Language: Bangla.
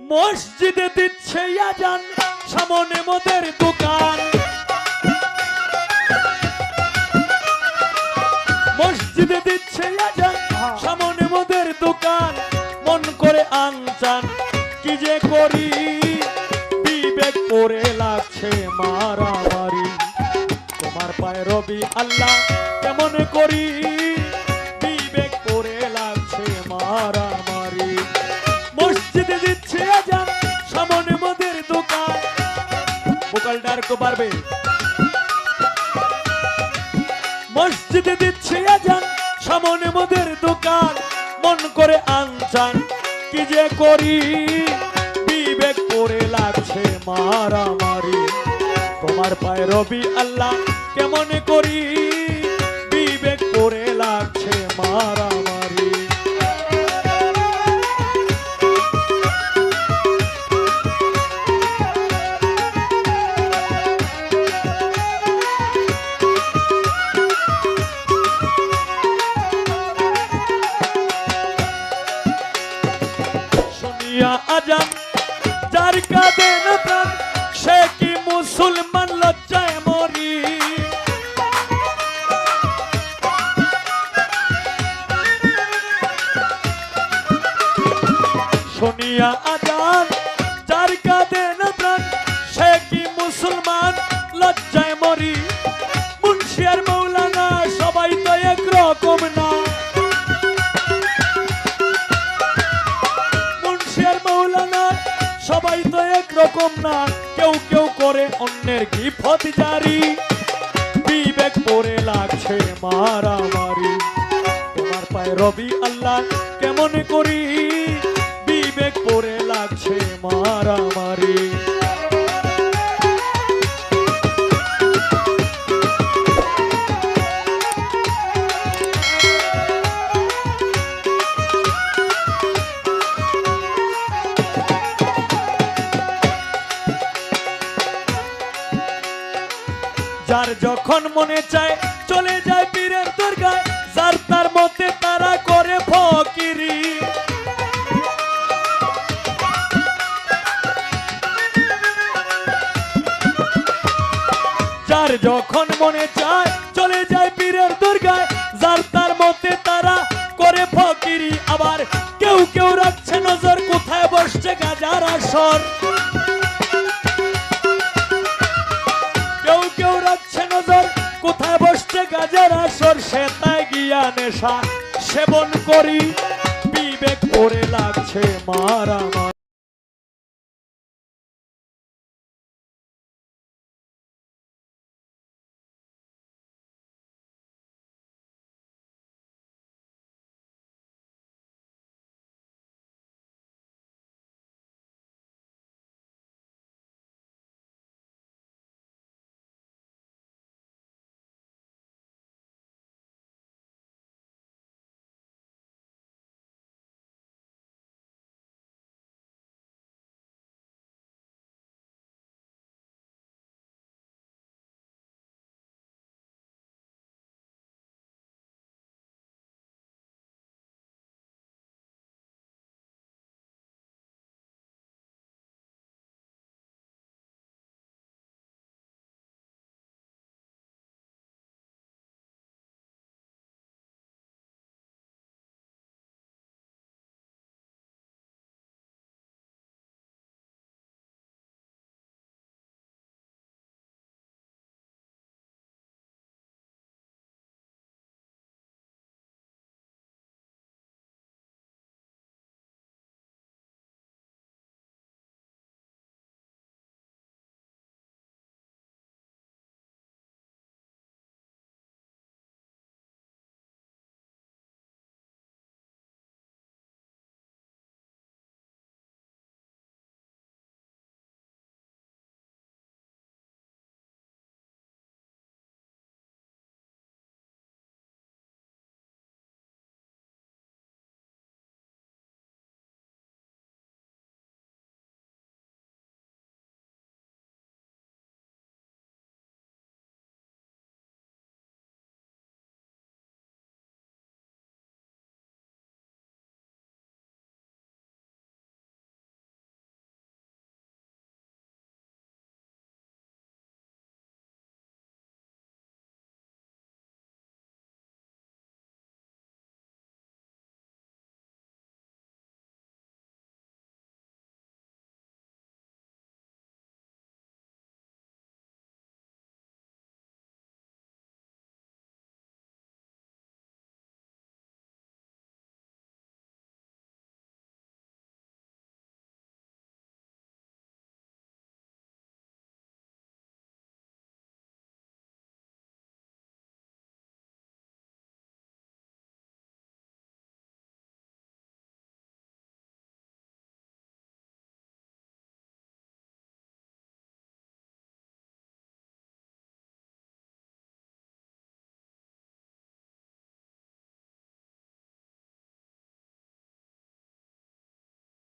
মসজিদে দিচ্ছে আজান সামনে মোদের দোকান। মসজিদে দিচ্ছে আজান সামনে মোদের দোকান। মন করে আনচান কি যে করি? বিবেক করে লাগছে মারামারি। তোমার পায়ে রবি আল্লাহ কেমন করি? বোকালটার কো পারবে মসজিদে দিচ্ছে আজান, সামনে মোদের দোকান, মন করে আনচান। কি যে করি, বিবেক করে লাগছে মারামারি। তোমার পায়ে রবি আল্লাহ কেমন করি, বিবেক করে লাগছে মারামারি। আজান, যার কাঁদে না প্রাণ সে কি মুসলমান লজ্জায় মরি? শুনিয়া আজান, যার কাঁদে না প্রাণ সে কি মুসলমান লজ্জায় একরকম না। কেউ কেউ করে অন্যের কি জারি। বিবেক পরে লাগছে মারামারি তোমার পায়ে রবি আল্লাহ কেমন করি? বিবেক পরে লাগছে মারামারি যার যখন মনে চায় চলে যায় পীরের দুর্গায়, যার তার মতে তারা করে ফকিরি। যার যখন মনে চায় চলে যায় পীরের দুর্গায়, যার তার মতে তারা করে ফকিরি। আবার কেউ কেউ রাখছে নজর, কোথায় বসছে গাজার আসর। গাজার আসর সে তাই গিয়া নেশা সেবন করি। বিবেক করে লাগছে মারামারি।